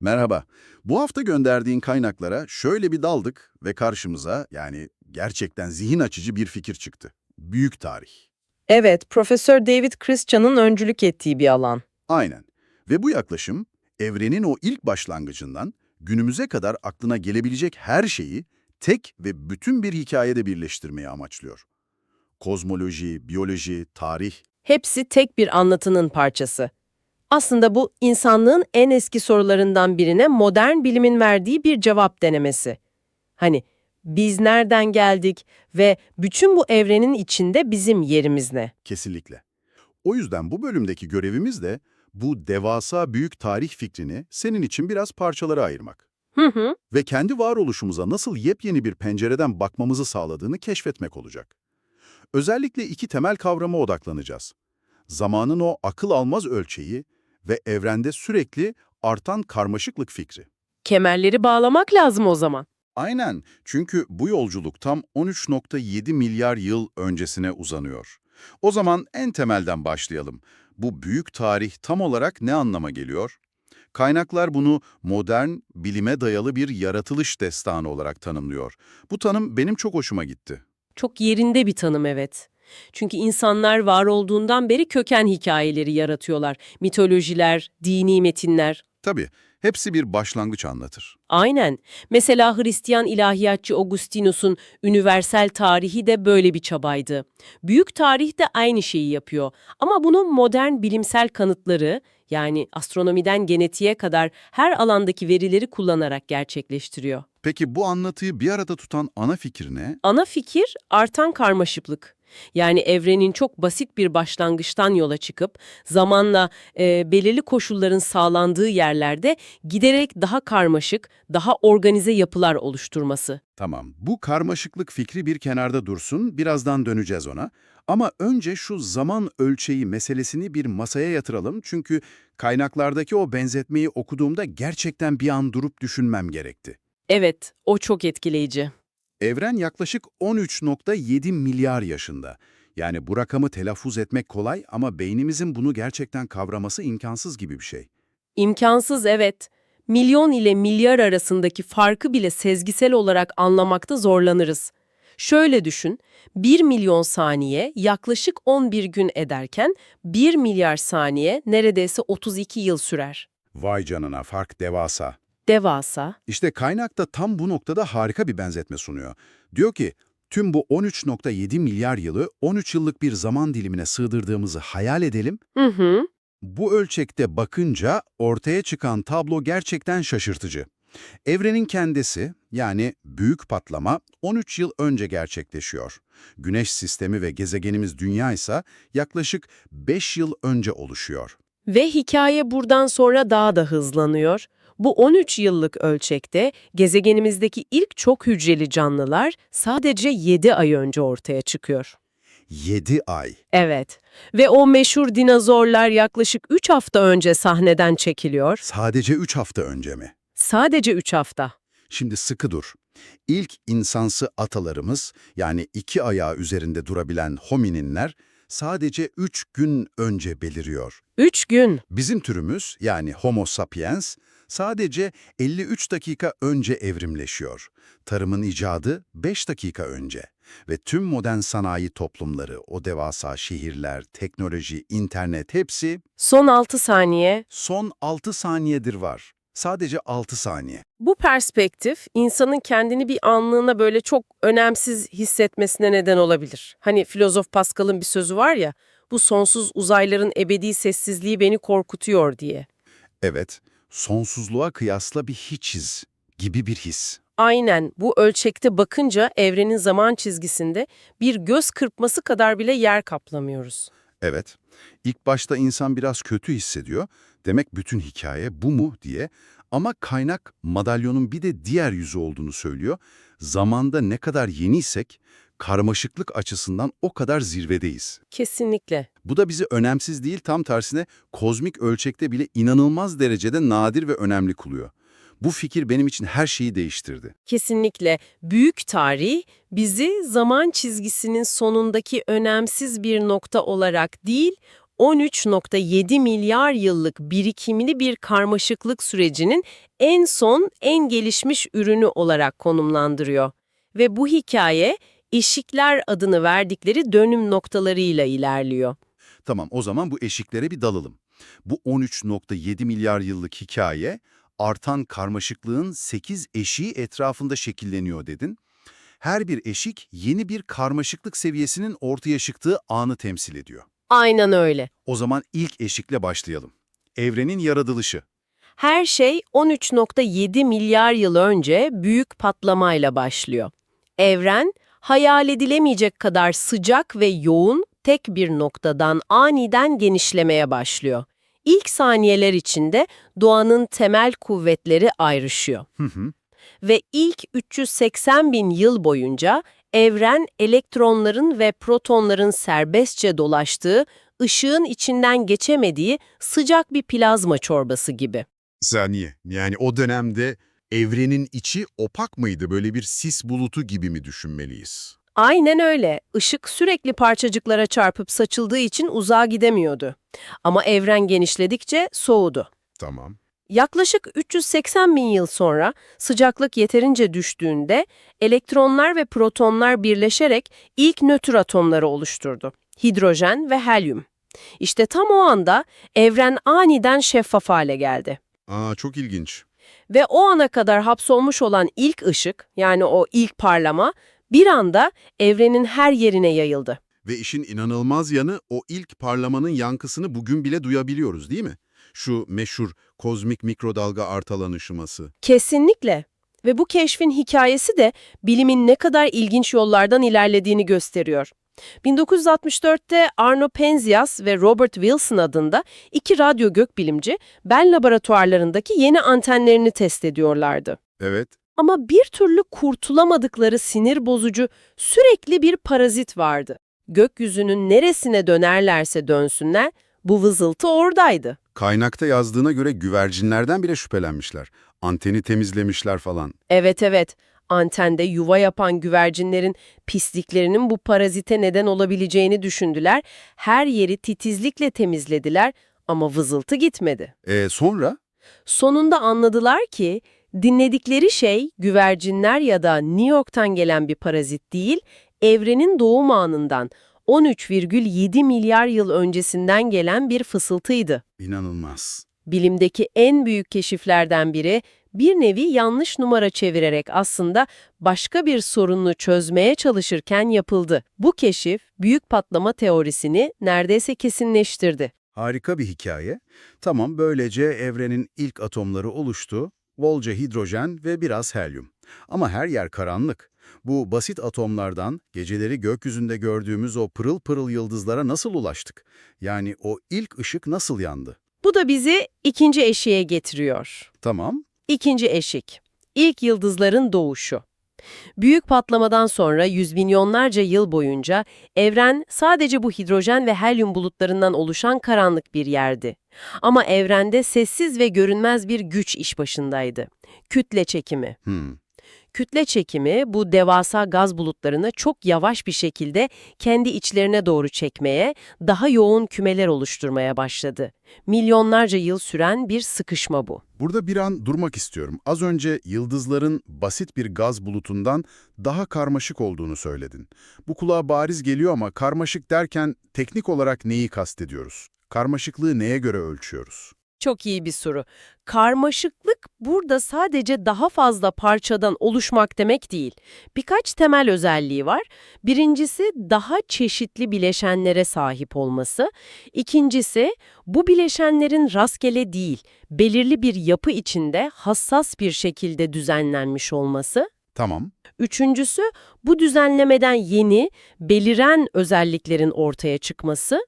Merhaba. Bu hafta gönderdiğin kaynaklara şöyle bir daldık ve karşımıza yani gerçekten zihin açıcı bir fikir çıktı. Büyük tarih. Evet, Profesör David Christian'ın öncülük ettiği bir alan. Aynen. Ve bu yaklaşım evrenin o ilk başlangıcından günümüze kadar aklına gelebilecek her şeyi tek ve bütün bir hikayede birleştirmeyi amaçlıyor. Kozmoloji, biyoloji, tarih, Hepsi tek bir anlatının parçası. Aslında bu insanlığın en eski sorularından birine modern bilimin verdiği bir cevap denemesi. Hani biz nereden geldik ve bütün bu evrenin içinde bizim yerimiz ne? kesinlikle. O yüzden bu bölümdeki görevimiz de bu devasa büyük tarih fikrini senin için biraz parçalara ayırmak. Hı hı. ve kendi varoluşumuza nasıl yepyeni bir pencereden bakmamızı sağladığını keşfetmek olacak. Özellikle iki temel kavrama odaklanacağız. Zamanın o akıl almaz ölçeği ve evrende sürekli artan karmaşıklık fikri. Kemerleri bağlamak lazım o zaman. Aynen, çünkü bu yolculuk tam 13.7 milyar yıl öncesine uzanıyor. O zaman en temelden başlayalım. Bu büyük tarih tam olarak ne anlama geliyor? Kaynaklar bunu modern, bilime dayalı bir yaratılış destanı olarak tanımlıyor. Bu tanım benim çok hoşuma gitti. Çok yerinde bir tanım evet. Çünkü insanlar var olduğundan beri köken hikayeleri yaratıyorlar. Mitolojiler, dini metinler. Tabii, hepsi bir başlangıç anlatır. Aynen. Mesela Hristiyan ilahiyatçı Augustinus'un üniversel tarihi de böyle bir çabaydı. Büyük tarih de aynı şeyi yapıyor. Ama bunu modern bilimsel kanıtları, yani astronomiden genetiğe kadar her alandaki verileri kullanarak gerçekleştiriyor. Peki bu anlatıyı bir arada tutan ana fikir ne? Ana fikir artan karmaşıklık. Yani evrenin çok basit bir başlangıçtan yola çıkıp zamanla e, belirli koşulların sağlandığı yerlerde giderek daha karmaşık, daha organize yapılar oluşturması. Tamam, bu karmaşıklık fikri bir kenarda dursun, birazdan döneceğiz ona. Ama önce şu zaman ölçeği meselesini bir masaya yatıralım çünkü kaynaklardaki o benzetmeyi okuduğumda gerçekten bir an durup düşünmem gerekti. Evet, o çok etkileyici. Evren yaklaşık 13.7 milyar yaşında. Yani bu rakamı telaffuz etmek kolay ama beynimizin bunu gerçekten kavraması imkansız gibi bir şey. İmkansız evet. Milyon ile milyar arasındaki farkı bile sezgisel olarak anlamakta zorlanırız. Şöyle düşün, 1 milyon saniye yaklaşık 11 gün ederken 1 milyar saniye neredeyse 32 yıl sürer. Vay canına fark devasa. Devasa. İşte kaynak da tam bu noktada harika bir benzetme sunuyor. Diyor ki, tüm bu 13.7 milyar yılı 13 yıllık bir zaman dilimine sığdırdığımızı hayal edelim. Hı hı. Bu ölçekte bakınca ortaya çıkan tablo gerçekten şaşırtıcı. Evrenin kendisi, yani büyük patlama 13 yıl önce gerçekleşiyor. Güneş sistemi ve gezegenimiz Dünya ise yaklaşık 5 yıl önce oluşuyor. Ve hikaye buradan sonra daha da hızlanıyor. Bu 13 yıllık ölçekte gezegenimizdeki ilk çok hücreli canlılar sadece 7 ay önce ortaya çıkıyor. 7 ay. Evet ve o meşhur dinozorlar yaklaşık 3 hafta önce sahneden çekiliyor. Sadece 3 hafta önce mi? Sadece 3 hafta. Şimdi sıkı dur. İlk insansı atalarımız, yani iki ayağı üzerinde durabilen homininler, sadece 3 gün önce beliriyor. 3 gün. Bizim türümüz, yani Homo sapiens, sadece 53 dakika önce evrimleşiyor. Tarımın icadı 5 dakika önce. Ve tüm modern sanayi toplumları, o devasa şehirler, teknoloji, internet hepsi Son 6 saniye. son 6 saniyedir var. Sadece 6 saniye. Bu perspektif insanın kendini bir anlığına böyle çok önemsiz hissetmesine neden olabilir. Hani filozof Pascal'ın bir sözü var ya, bu sonsuz uzayların ebedi sessizliği beni korkutuyor diye. Evet, sonsuzluğa kıyasla bir hiçiz gibi bir his. Aynen bu ölçekte bakınca evrenin zaman çizgisinde bir göz kırpması kadar bile yer kaplamıyoruz. Evet, ilk başta insan biraz kötü hissediyor. Demek bütün hikaye bu mu diye. Ama kaynak madalyonun bir de diğer yüzü olduğunu söylüyor. Zamanda ne kadar yeniysek, karmaşıklık açısından o kadar zirvedeyiz. Kesinlikle. Bu da bizi önemsiz değil, tam tersine kozmik ölçekte bile inanılmaz derecede nadir ve önemli kılıyor. Bu fikir benim için her şeyi değiştirdi. Kesinlikle büyük tarih bizi zaman çizgisinin sonundaki önemsiz bir nokta olarak değil, 13.7 milyar yıllık birikimli bir karmaşıklık sürecinin en son, en gelişmiş ürünü olarak konumlandırıyor. Ve bu hikaye, eşikler adını verdikleri dönüm noktalarıyla ilerliyor. Tamam, o zaman bu eşiklere bir dalalım. Bu 13.7 milyar yıllık hikaye, artan karmaşıklığın 8 eşiği etrafında şekilleniyor dedin. Her bir eşik yeni bir karmaşıklık seviyesinin ortaya çıktığı anı temsil ediyor. Aynen öyle. O zaman ilk eşikle başlayalım. Evrenin yaratılışı. Her şey 13.7 milyar yıl önce büyük patlamayla başlıyor. Evren, hayal edilemeyecek kadar sıcak ve yoğun tek bir noktadan aniden genişlemeye başlıyor. İlk saniyeler içinde doğanın temel kuvvetleri ayrışıyor. Hı hı. Ve ilk 380 bin yıl boyunca evren elektronların ve protonların serbestçe dolaştığı, ışığın içinden geçemediği sıcak bir plazma çorbası gibi. Saniye. Yani o dönemde evrenin içi opak mıydı? Böyle bir sis bulutu gibi mi düşünmeliyiz? Aynen öyle. Işık sürekli parçacıklara çarpıp saçıldığı için uzağa gidemiyordu. Ama evren genişledikçe soğudu. Tamam. Yaklaşık 380 bin yıl sonra sıcaklık yeterince düştüğünde elektronlar ve protonlar birleşerek ilk nötr atomları oluşturdu. Hidrojen ve helyum. İşte tam o anda evren aniden şeffaf hale geldi. Aa çok ilginç. Ve o ana kadar hapsolmuş olan ilk ışık, yani o ilk parlama, bir anda evrenin her yerine yayıldı. Ve işin inanılmaz yanı o ilk parlamanın yankısını bugün bile duyabiliyoruz değil mi? Şu meşhur kozmik mikrodalga artalan ışıması. Kesinlikle. Ve bu keşfin hikayesi de bilimin ne kadar ilginç yollardan ilerlediğini gösteriyor. 1964'te Arno Penzias ve Robert Wilson adında iki radyo gökbilimci Bell laboratuvarlarındaki yeni antenlerini test ediyorlardı. Evet. Ama bir türlü kurtulamadıkları sinir bozucu sürekli bir parazit vardı. Gökyüzünün neresine dönerlerse dönsünler bu vızıltı oradaydı. Kaynakta yazdığına göre güvercinlerden bile şüphelenmişler. Anteni temizlemişler falan. Evet evet, antende yuva yapan güvercinlerin pisliklerinin bu parazite neden olabileceğini düşündüler. Her yeri titizlikle temizlediler ama vızıltı gitmedi. E sonra? Sonunda anladılar ki dinledikleri şey güvercinler ya da New York'tan gelen bir parazit değil, evrenin doğum anından 13,7 milyar yıl öncesinden gelen bir fısıltıydı. İnanılmaz. Bilimdeki en büyük keşiflerden biri bir nevi yanlış numara çevirerek aslında başka bir sorununu çözmeye çalışırken yapıldı. Bu keşif büyük patlama teorisini neredeyse kesinleştirdi. Harika bir hikaye. Tamam, böylece evrenin ilk atomları oluştu. Bolca hidrojen ve biraz helyum. Ama her yer karanlık. Bu basit atomlardan geceleri gökyüzünde gördüğümüz o pırıl pırıl yıldızlara nasıl ulaştık? Yani o ilk ışık nasıl yandı? Bu da bizi ikinci eşiğe getiriyor. Tamam, İkinci eşik. İlk yıldızların doğuşu. Büyük patlamadan sonra yüz milyonlarca yıl boyunca evren sadece bu hidrojen ve helyum bulutlarından oluşan karanlık bir yerdi. Ama evrende sessiz ve görünmez bir güç iş başındaydı. Kütle çekimi. hmm. Kütle çekimi bu devasa gaz bulutlarını çok yavaş bir şekilde kendi içlerine doğru çekmeye, daha yoğun kümeler oluşturmaya başladı. Milyonlarca yıl süren bir sıkışma bu. Burada bir an durmak istiyorum. Az önce yıldızların basit bir gaz bulutundan daha karmaşık olduğunu söyledin. Bu kulağa bariz geliyor ama karmaşık derken teknik olarak neyi kastediyoruz? Karmaşıklığı neye göre ölçüyoruz? Çok iyi bir soru. Karmaşıklık burada sadece daha fazla parçadan oluşmak demek değil. Birkaç temel özelliği var. Birincisi daha çeşitli bileşenlere sahip olması. İkincisi bu bileşenlerin rastgele değil, belirli bir yapı içinde hassas bir şekilde düzenlenmiş olması. Tamam, Üçüncüsü bu düzenlemeden yeni, beliren özelliklerin ortaya çıkması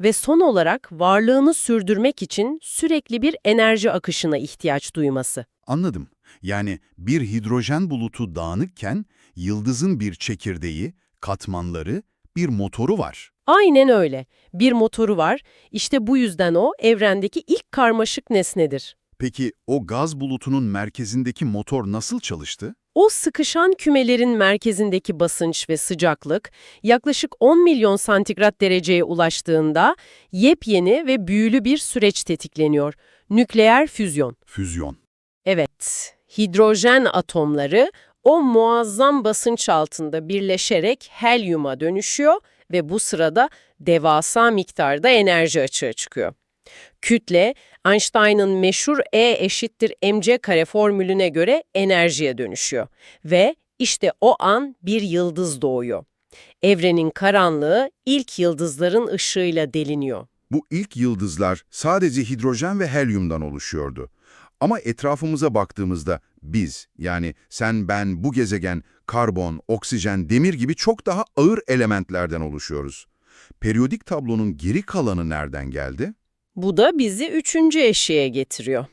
ve son olarak varlığını sürdürmek için sürekli bir enerji akışına ihtiyaç duyması. anladım. Yani bir hidrojen bulutu dağınıkken yıldızın bir çekirdeği, katmanları, bir motoru var. Aynen öyle. Bir motoru var. İşte bu yüzden o evrendeki ilk karmaşık nesnedir. Peki o gaz bulutunun merkezindeki motor nasıl çalıştı? O sıkışan kümelerin merkezindeki basınç ve sıcaklık yaklaşık 10 milyon santigrat dereceye ulaştığında yepyeni ve büyülü bir süreç tetikleniyor. Nükleer füzyon. Füzyon. Evet, hidrojen atomları o muazzam basınç altında birleşerek helyuma dönüşüyor ve bu sırada devasa miktarda enerji açığa çıkıyor. Kütle, Einstein'ın meşhur E eşittir mc kare formülüne göre enerjiye dönüşüyor. Ve işte o an bir yıldız doğuyor. Evrenin karanlığı ilk yıldızların ışığıyla deliniyor. Bu ilk yıldızlar sadece hidrojen ve helyumdan oluşuyordu. Ama etrafımıza baktığımızda biz, yani sen, ben, bu gezegen, karbon, oksijen, demir gibi çok daha ağır elementlerden oluşuyoruz. Periyodik tablonun geri kalanı nereden geldi? Bu da bizi üçüncü eşiğe getiriyor.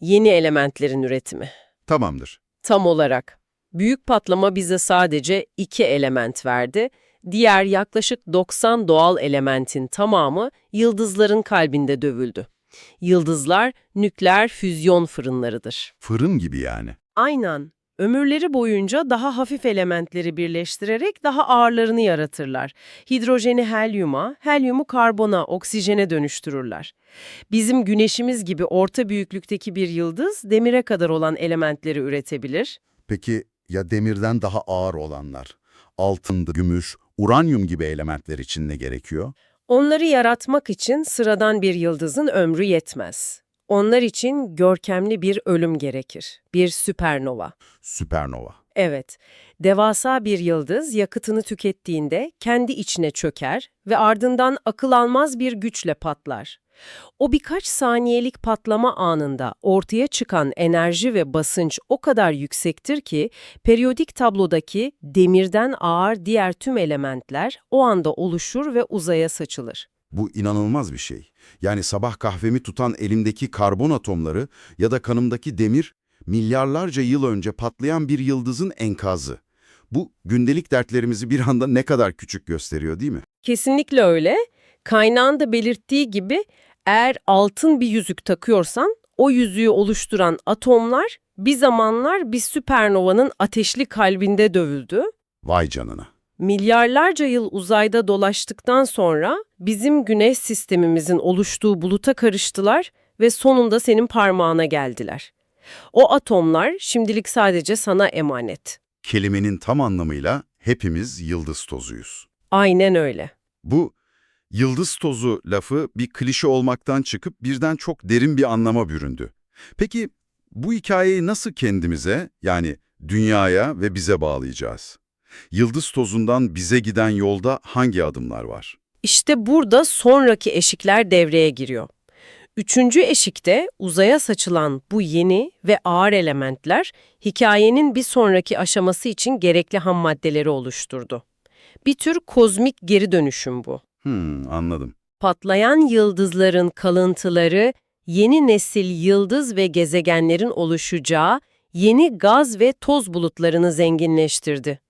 Yeni elementlerin üretimi. Tamamdır. Tam olarak. Büyük patlama bize sadece iki element verdi. Diğer yaklaşık 90 doğal elementin tamamı yıldızların kalbinde dövüldü. Yıldızlar nükleer füzyon fırınlarıdır. Fırın gibi yani. Aynen. Ömürleri boyunca daha hafif elementleri birleştirerek daha ağırlarını yaratırlar. Hidrojeni helyuma, helyumu karbona, oksijene dönüştürürler. Bizim güneşimiz gibi orta büyüklükteki bir yıldız demire kadar olan elementleri üretebilir. Peki ya demirden daha ağır olanlar? Altın, gümüş, uranyum gibi elementler için ne gerekiyor? Onları yaratmak için sıradan bir yıldızın ömrü yetmez. Onlar için görkemli bir ölüm gerekir. Bir süpernova. Süpernova. Evet, devasa bir yıldız yakıtını tükettiğinde kendi içine çöker ve ardından akıl almaz bir güçle patlar. O birkaç saniyelik patlama anında ortaya çıkan enerji ve basınç o kadar yüksektir ki periyodik tablodaki demirden ağır diğer tüm elementler o anda oluşur ve uzaya saçılır. Bu inanılmaz bir şey. Yani sabah kahvemi tutan elimdeki karbon atomları ya da kanımdaki demir, milyarlarca yıl önce patlayan bir yıldızın enkazı. Bu gündelik dertlerimizi bir anda ne kadar küçük gösteriyor değil mi? Kesinlikle öyle. Kaynağın da belirttiği gibi eğer altın bir yüzük takıyorsan o yüzüğü oluşturan atomlar bir zamanlar bir süpernovanın ateşli kalbinde dövüldü. Vay canına. Milyarlarca yıl uzayda dolaştıktan sonra bizim güneş sistemimizin oluştuğu buluta karıştılar ve sonunda senin parmağına geldiler. O atomlar şimdilik sadece sana emanet. Kelimenin tam anlamıyla hepimiz yıldız tozuyuz. Aynen öyle. Bu yıldız tozu lafı bir klişe olmaktan çıkıp birden çok derin bir anlama büründü. Peki bu hikayeyi nasıl kendimize yani dünyaya ve bize bağlayacağız? Yıldız tozundan bize giden yolda hangi adımlar var? İşte burada sonraki eşikler devreye giriyor. Üçüncü eşikte uzaya saçılan bu yeni ve ağır elementler hikayenin bir sonraki aşaması için gerekli ham maddeleri oluşturdu. Bir tür kozmik geri dönüşüm bu. Hmm, anladım. Patlayan yıldızların kalıntıları yeni nesil yıldız ve gezegenlerin oluşacağı yeni gaz ve toz bulutlarını zenginleştirdi.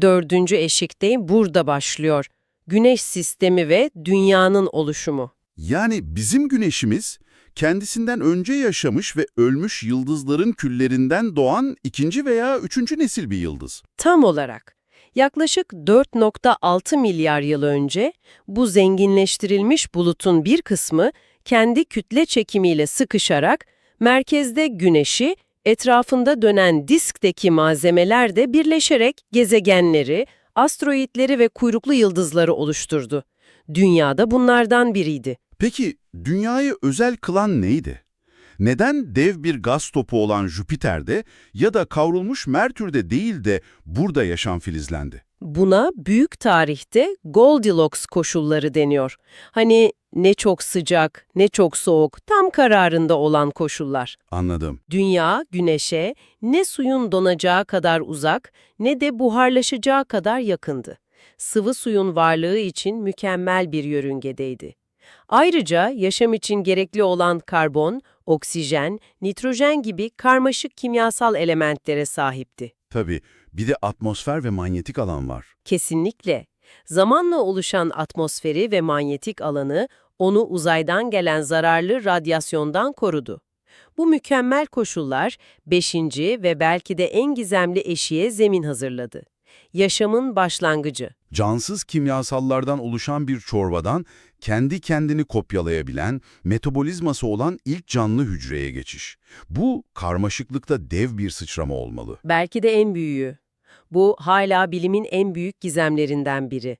Dördüncü eşikte burada başlıyor. Güneş sistemi ve dünyanın oluşumu. Yani bizim güneşimiz kendisinden önce yaşamış ve ölmüş yıldızların küllerinden doğan ikinci veya üçüncü nesil bir yıldız. Tam olarak. Yaklaşık 4.6 milyar yıl önce bu zenginleştirilmiş bulutun bir kısmı kendi kütle çekimiyle sıkışarak merkezde güneşi, etrafında dönen diskteki malzemeler de birleşerek gezegenleri, asteroidleri ve kuyruklu yıldızları oluşturdu. Dünya da bunlardan biriydi. Peki dünyayı özel kılan neydi? Neden dev bir gaz topu olan Jüpiter'de ya da kavrulmuş Merkür'de değil de burada yaşam filizlendi? Buna büyük tarihte Goldilocks koşulları deniyor. Hani ne çok sıcak, ne çok soğuk, tam kararında olan koşullar. Anladım. Dünya, güneşe ne suyun donacağı kadar uzak ne de buharlaşacağı kadar yakındı. Sıvı suyun varlığı için mükemmel bir yörüngedeydi. Ayrıca yaşam için gerekli olan karbon, oksijen, nitrojen gibi karmaşık kimyasal elementlere sahipti. Tabii bir de atmosfer ve manyetik alan var. Kesinlikle. Zamanla oluşan atmosferi ve manyetik alanı onu uzaydan gelen zararlı radyasyondan korudu. Bu mükemmel koşullar beşinci ve belki de en gizemli eşiğe zemin hazırladı. Yaşamın başlangıcı. Cansız kimyasallardan oluşan bir çorbadan kendi kendini kopyalayabilen, metabolizması olan ilk canlı hücreye geçiş. Bu karmaşıklıkta dev bir sıçrama olmalı. Belki de en büyüğü. Bu hala bilimin en büyük gizemlerinden biri.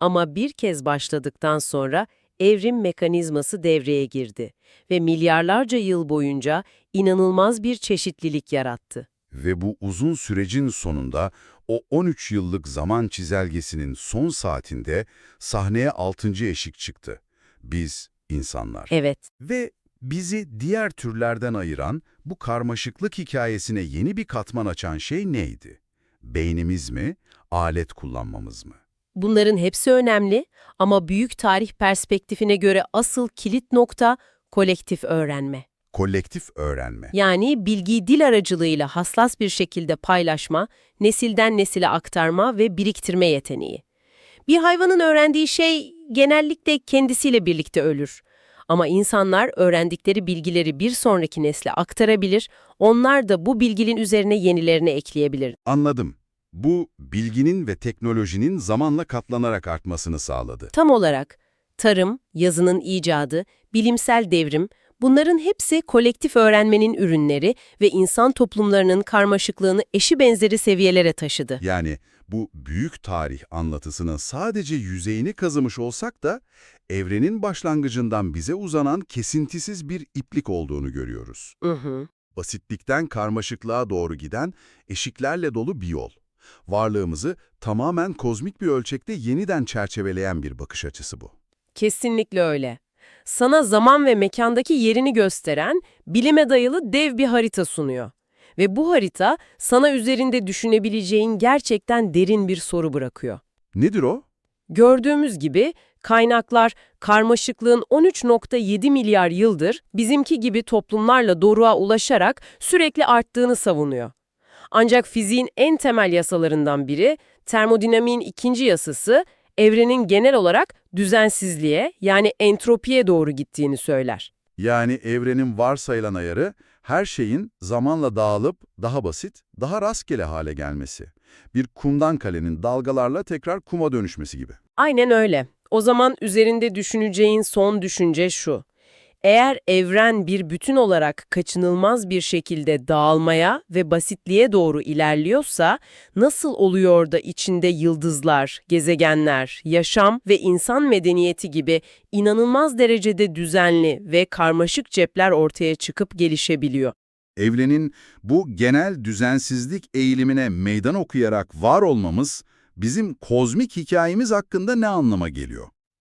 Ama bir kez başladıktan sonra evrim mekanizması devreye girdi ve milyarlarca yıl boyunca inanılmaz bir çeşitlilik yarattı. Ve bu uzun sürecin sonunda o 13 yıllık zaman çizelgesinin son saatinde sahneye 6. eşik çıktı. Biz insanlar. Evet, Ve bizi diğer türlerden ayıran bu karmaşıklık hikayesine yeni bir katman açan şey neydi? Beynimiz mi, alet kullanmamız mı? bunların hepsi önemli ama büyük tarih perspektifine göre asıl kilit nokta kolektif öğrenme. Kolektif öğrenme. Yani bilgiyi dil aracılığıyla hassas bir şekilde paylaşma, nesilden nesile aktarma ve biriktirme yeteneği. Bir hayvanın öğrendiği şey genellikle kendisiyle birlikte ölür. Ama insanlar öğrendikleri bilgileri bir sonraki nesle aktarabilir, onlar da bu bilginin üzerine yenilerini ekleyebilir. Anladım. Bu, bilginin ve teknolojinin zamanla katlanarak artmasını sağladı. Tam olarak tarım, yazının icadı, bilimsel devrim, bunların hepsi kolektif öğrenmenin ürünleri ve insan toplumlarının karmaşıklığını eşi benzeri seviyelere taşıdı. Yani bu büyük tarih anlatısının sadece yüzeyini kazımış olsak da evrenin başlangıcından bize uzanan kesintisiz bir iplik olduğunu görüyoruz. Hı hı. Basitlikten karmaşıklığa doğru giden eşiklerle dolu bir yol. Varlığımızı tamamen kozmik bir ölçekte yeniden çerçeveleyen bir bakış açısı bu. Kesinlikle öyle. Sana zaman ve mekandaki yerini gösteren, bilime dayalı dev bir harita sunuyor. Ve bu harita sana üzerinde düşünebileceğin gerçekten derin bir soru bırakıyor. Nedir o? Gördüğümüz gibi kaynaklar karmaşıklığın 13.7 milyar yıldır bizimki gibi toplumlarla doruğa ulaşarak sürekli arttığını savunuyor. Ancak fiziğin en temel yasalarından biri, termodinamiğin ikinci yasası, evrenin genel olarak düzensizliğe yani entropiye doğru gittiğini söyler. Yani evrenin varsayılan ayarı her şeyin zamanla dağılıp daha basit, daha rastgele hale gelmesi. Bir kumdan kalenin dalgalarla tekrar kuma dönüşmesi gibi. Aynen öyle. O zaman üzerinde düşüneceğin son düşünce şu. Eğer evren bir bütün olarak kaçınılmaz bir şekilde dağılmaya ve basitliğe doğru ilerliyorsa, nasıl oluyor da içinde yıldızlar, gezegenler, yaşam ve insan medeniyeti gibi inanılmaz derecede düzenli ve karmaşık cepler ortaya çıkıp gelişebiliyor? Evrenin bu genel düzensizlik eğilimine meydan okuyarak var olmamız bizim kozmik hikayemiz hakkında ne anlama geliyor?